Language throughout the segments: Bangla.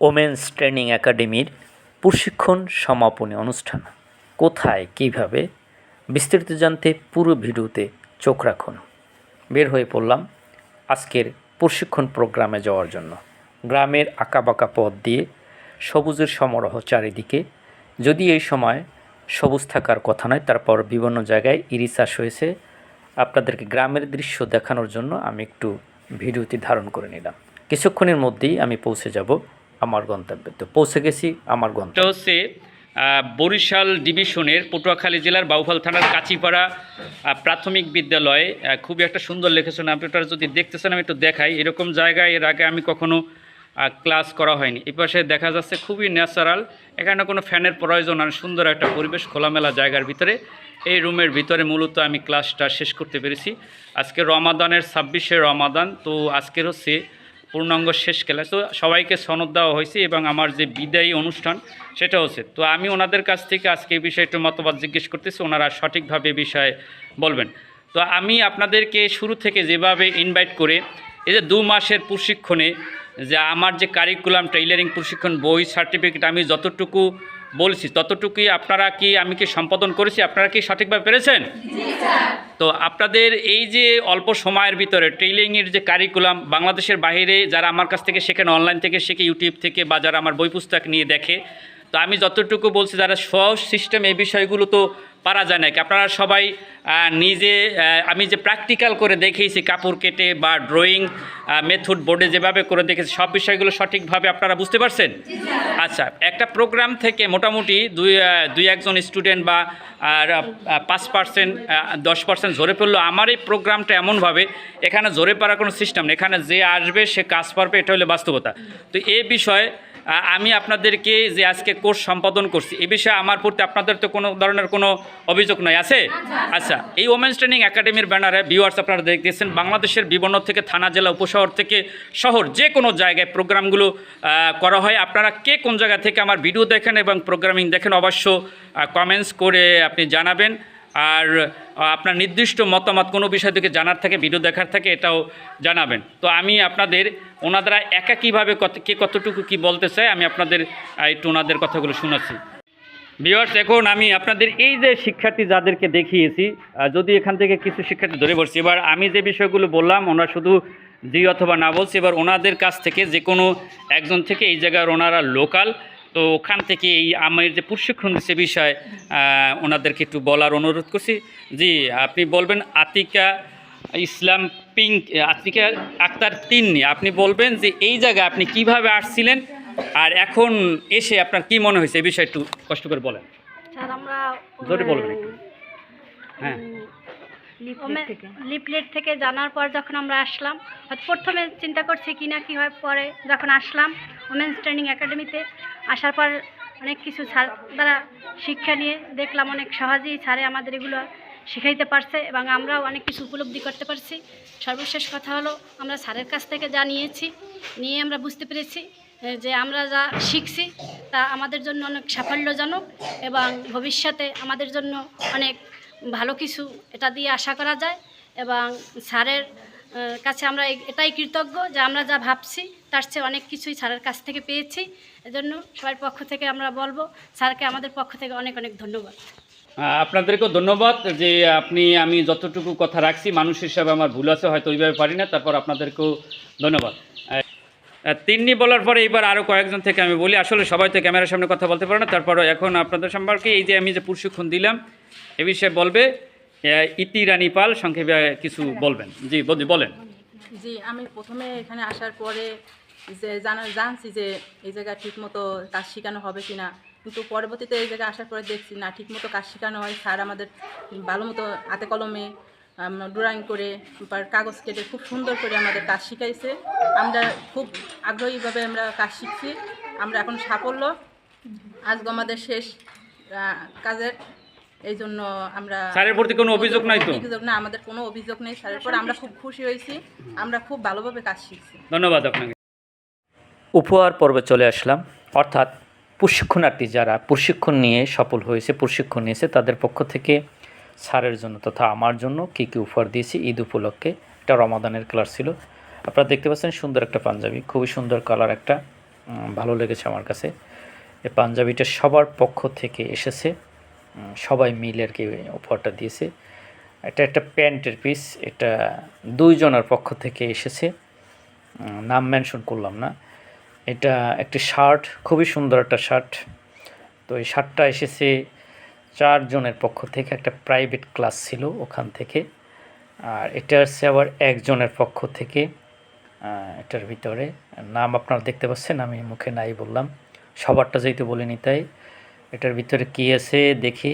ওমেন্স ট্রেনিং একাডেমির প্রশিক্ষণ সমাপনী অনুষ্ঠান। কোথায়, কীভাবে, বিস্তারিত জানতে পুরো ভিডিওতে চোখ রাখুন। বের হয়ে পড়লাম আজকের প্রশিক্ষণ প্রোগ্রামে যাওয়ার জন্য। গ্রামের আঁকাবাঁকা পথ দিয়ে সবুজের সমারোহ চারিদিকে। যদি এই সময় সবুজ থাকার কথা নয়, তারপর বিভিন্ন জায়গায় ইরি চাষ হয়েছে। আপনাদেরকে গ্রামের দৃশ্য দেখানোর জন্য আমি একটু ভিডিওটি ধারণ করে নিলাম। কিছুক্ষণের মধ্যেই আমি পৌঁছে যাব আমার গন্তব্যে। তো পৌঁছে গেছি আমার গন্তব্যে। হচ্ছে বরিশাল ডিভিশনের পটুয়াখালী জেলার বাউফল থানার কাঁচিপাড়া প্রাথমিক বিদ্যালয়। খুবই একটা সুন্দর লিখেছেন আপনি ওটা যদি দেখতেছেন আমি একটু দেখাই। এরকম জায়গায় এর আগে আমি কখনো ক্লাস করা হয়নি। এই পাশে দেখা যাচ্ছে খুবই ন্যাচারাল এখানে কোনো ফ্যানের প্রয়োজন আর সুন্দর একটা পরিবেশ, খোলামেলা জায়গার ভিতরে। এই রুমের ভিতরে মূলত আমি ক্লাসটা শেষ করতে পেরেছি। আজকে রমাদানের ছাব্বিশে রমাদান, তো আজকের হচ্ছে পূর্ণাঙ্গ শেষ ক্লাস তো সবাইকে সনদ দেওয়া হয়েছে এবং আমার যে বিদায়ী অনুষ্ঠান সেটা হচ্ছে। তো আমি ওনাদের কাছ থেকে আজকে এই বিষয়ে একটু মতবাদ জিজ্ঞেস করতেছি, ওনারা সঠিকভাবে বিষয়ে বলবেন। তো আমি আপনাদেরকে শুরু থেকে যেভাবে ইনভাইট করে, এই যে দু মাসের প্রশিক্ষণে যে আমার যে কারিকুলাম টেইলারিং প্রশিক্ষণ, বই সার্টিফিকেট আমি যতটুকু বলছি ততটুকুই আপনারা কি আমি কি সম্পাদন করেছি? আপনারা কি সঠিকভাবে পেরেছেন? তো আপনাদের এই যে অল্প সময়ের ভিতরে ট্রেলিংয়ের যে কারিকুলাম বাংলাদেশের বাইরে যারা আমার কাছ থেকে শেখেন অনলাইন থেকে শেখে ইউটিউব থেকে বা যারা আমার বই পুস্তক নিয়ে দেখে তো আমি যতটুকু বলছি যারা সহজ সিস্টেম এই বিষয়গুলো তো পারা যায় না। কি আপনারা সবাই নিজে আমি যে প্র্যাকটিক্যাল করে দেখিয়েছি কাপড় কেটে বা ড্রয়িং মেথড বোর্ডে যেভাবে করে দেখেছি সব বিষয়গুলো সঠিকভাবে আপনারা বুঝতে পারছেন? আচ্ছা একটা প্রোগ্রাম থেকে মোটামুটি দুই দুই একজন স্টুডেন্ট বা আর পাঁচ পার্সেন্ট দশ পার্সেন্ট ঝরে পড়ল। আমার এই প্রোগ্রামটা এমনভাবে এখানে ঝরে পড়ার কোনো সিস্টেম নেই। এখানে যে আসবে সে কাজ পারবে এটা হলো বাস্তবতা। তো এই বিষয়ে আমি আপনাদেরকে যে আজকে কোর্স সম্পাদন করছি এই বিষয়ে আমার প্রতি আপনাদের তো কোনো ধরনের কোনো অভিযোগ নয় আছে? আচ্ছা এই ওমেন্স ট্রেনিং একাডেমির ব্যানারে ভিউয়ার্স আপনারা দেখতেছেন, বাংলাদেশের বিভিন্ন থেকে থানা, জেলা, উপশহর থেকে শহর, যে কোনো জায়গায় প্রোগ্রামগুলো করা হয়। আপনারা কে কোন জায়গা থেকে আমার ভিডিও দেখেন এবং প্রোগ্রামিং দেখেন, অবশ্য কমেন্টস করে আপনি জানাবেন। আর আপনার নির্দিষ্ট মতামত কোনো বিষয় থেকে জানার থাকে, ভিডিও দেখার থাকে, এটাও জানাবেন। তো আমি আপনাদের, ওনারা একা কীভাবে কত, কে কতটুকু কি বলতে চায়, আমি আপনাদের একটু ওনাদের কথাগুলো শোনাচ্ছি। ভিওয়ার্স এখন আমি আপনাদের এই যে শিক্ষার্থী যাদেরকে দেখিয়েছি যদি এখান থেকে কিছু শিক্ষার্থী ধরে বসছি, এবার আমি যে বিষয়গুলো বললাম, ওনারা শুধু জি অথবা না বলছি, এবার ওনাদের কাছ থেকে যে কোনো একজন থেকে এই জায়গার ওনারা লোকাল তো ওখান থেকে এই আমার যে প্রশিক্ষণ সে বিষয়ে ওনাদেরকে একটু বলার অনুরোধ করছি। জি আপনি বলবেন আতিকা ইসলাম পিঙ্ক আতিকা আক্তার তিন্নি আপনি বলবেন যে এই জায়গায় আপনি কীভাবে আসছিলেন আর এখন এসে আপনার কি মনে হয়েছে? এই বিষয়ে একটু কষ্ট করে বলেন। স্যার আমরা জোরে বলবেন একটু। হ্যাঁ। লিফলেট থেকে। জানার পর যখন আমরা আসলাম প্রথমে চিন্তা করছি কি না কী হয় পরে যখন আসলাম ওমেন্স ট্রেনিং একাডেমিতে আসার পর অনেক কিছু স্যার দ্বারা শিক্ষা নিয়ে দেখলাম অনেক সহজেই স্যারে আমাদের এগুলো শিখাইতে পারছে এবং আমরাও অনেক কিছু উপলব্ধি করতে পারছি। সর্বশেষ কথা হলো আমরা স্যারের কাছ থেকে যা নিয়েছি নিয়ে আমরা বুঝতে পেরেছি যে আমরা যা শিখছি তা আমাদের জন্য অনেক সাফল্যজনক এবং ভবিষ্যতে আমাদের জন্য অনেক ভালো কিছু এটা দিয়ে আশা করা যায় এবং স্যারের কাছে আমরা এটাই কৃতজ্ঞ যে আমরা যা ভাবছি তার চেয়ে অনেক কিছুই স্যারের কাছ থেকে পেয়েছি। এজন্য সবার পক্ষ থেকে আমরা বলব, স্যারকে আমাদের পক্ষ থেকে অনেক অনেক ধন্যবাদ। আপনাদেরকেও ধন্যবাদ যে আপনি, আমি যতটুকু কথা রাখছি, মানুষ হিসাবে আমার ভুল আছে, হয়তো ওইভাবে পারি না, তারপর আপনাদেরকেও ধন্যবাদ। তিন্নি বলার পরে এবার আরও কয়েকজন থেকে আমি বলি। আসলে সবাই তো ক্যামেরার সামনে কথা বলতে পারে না। তারপরে এখন আপনাদের সম্পর্কে এই যে আমি যে প্রশিক্ষণ দিলাম, এ বিষয়ে বলবে ইতি রানী পাল, সংক্ষেপে কিছু বলবেন। জি বল- বলেন। জি, আমি প্রথমে এখানে আসার পরে যে জানা, জানছি যে এই জায়গায় ঠিকমতো কাজ শেখানো হবে কি না কিন্তু পরবর্তীতে এই জায়গায় আসার পরে দেখছি না, ঠিকমতো কাজ শেখানো হয়। স্যার আমাদের ভালো মতো হাতে কলমে ড্রয়িং করে কাগজ কেটে খুব সুন্দর করে আমাদের কাজ শিখাইছে। আমরা খুব আগ্রহীভাবে আমরা কাজ শিখছি। আমরা এখন সাফল্য। আজকে আমাদের শেষ কাজের। এই জন্য আমরা স্যারের প্রতি কোনো অভিযোগ নাই তো? অভিযোগ না আমাদের কোনো অভিযোগ নেই স্যারের পর আমরা খুব খুশি হয়েছি। আমরা খুব ভালোভাবে কাজ শিখছি। ধন্যবাদ আপনাকে। উপহার পর্বে চলে আসলাম। অর্থাৎ প্রশিক্ষণার্থী যারা প্রশিক্ষণ নিয়ে সফল হয়েছে প্রশিক্ষণ নিয়েছে তাদের পক্ষ থেকে স্যারের জন্য তথা আমার জন্য কী কী উপহার দিয়েছি ঈদ উপলক্ষে। এটা রমাদানের কালার ছিল। আপনারা দেখতে পাচ্ছেন সুন্দর একটা পাঞ্জাবি, খুবই সুন্দর কালার একটা ভালো লেগেছে আমার কাছে। এই পাঞ্জাবিটা সবার পক্ষ থেকে এসেছে। সবাই মিলে আর কি অফারটা দিয়েছে। এটা একটা প্যান্টের পিস এটা দুইজনের পক্ষ থেকে এসেছে। নাম মেনশন করলাম না। এটা একটি শার্ট, খুবই সুন্দর একটা শার্ট। তো এই শার্টটা এসেছে চারজনের পক্ষ থেকে একটা প্রাইভেট ক্লাস ছিল ওখান থেকে। আর এটা হচ্ছে আবার একজনের পক্ষ থেকে এটার ভিতরে। নাম আপনারা দেখতে পাচ্ছেন, আমি মুখে নাই বললাম। সবারটা যেহেতু বলিনি তাই। এটার ভিতরে কী আছে দেখি।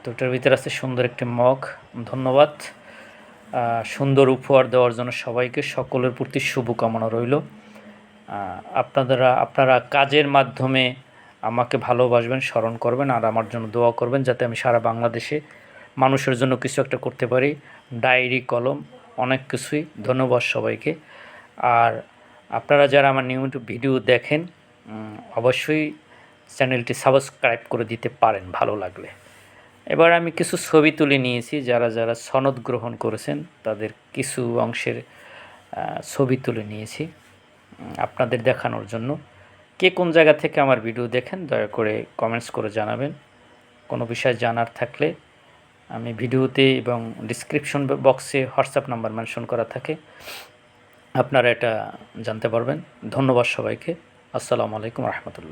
তো এটার ভিতরে আছে সুন্দর একটি মগ। ধন্যবাদ। সুন্দর উপহার দেওয়ার জন্য সবাইকে, সকলের প্রতি শুভকামনা রইল। আপনারা আপনারা কাজের মাধ্যমে আমাকে ভালোবাসবেন, স্মরণ করবেন আর আমার জন্য দোয়া করবেন যাতে আমি সারা বাংলাদেশে মানুষের জন্য কিছু একটা করতে পারি। ডায়েরি, কলম, অনেক কিছুই। ধন্যবাদ সবাইকে। আর আপনারা যারা আমার নিয়মিত ভিডিও দেখেন অবশ্যই চ্যানেলটি সাবস্ক্রাইব করে দিতে পারেন ভালো লাগলে। এবার আমি কিছু ছবি তুলে নিয়েছি। যারা যারা সনদ গ্রহণ করেছেন, তাদের কিছু অংশের ছবি তুলে নিয়েছি আপনাদের দেখানোর জন্য। কে কোন জায়গা থেকে আমার ভিডিও দেখেন, দয়া করে কমেন্টস করে জানাবেন। কোনো বিষয় জানার থাকলে আমি ভিডিওতে এবং ডিসক্রিপশন বক্সে হোয়াটসঅ্যাপ নাম্বার মেনশন করা থাকে, আপনারা এটা জানতে পারবেন। ধন্যবাদ সবাইকে। আসসালামু আলাইকুম রহমতুল্লাহ।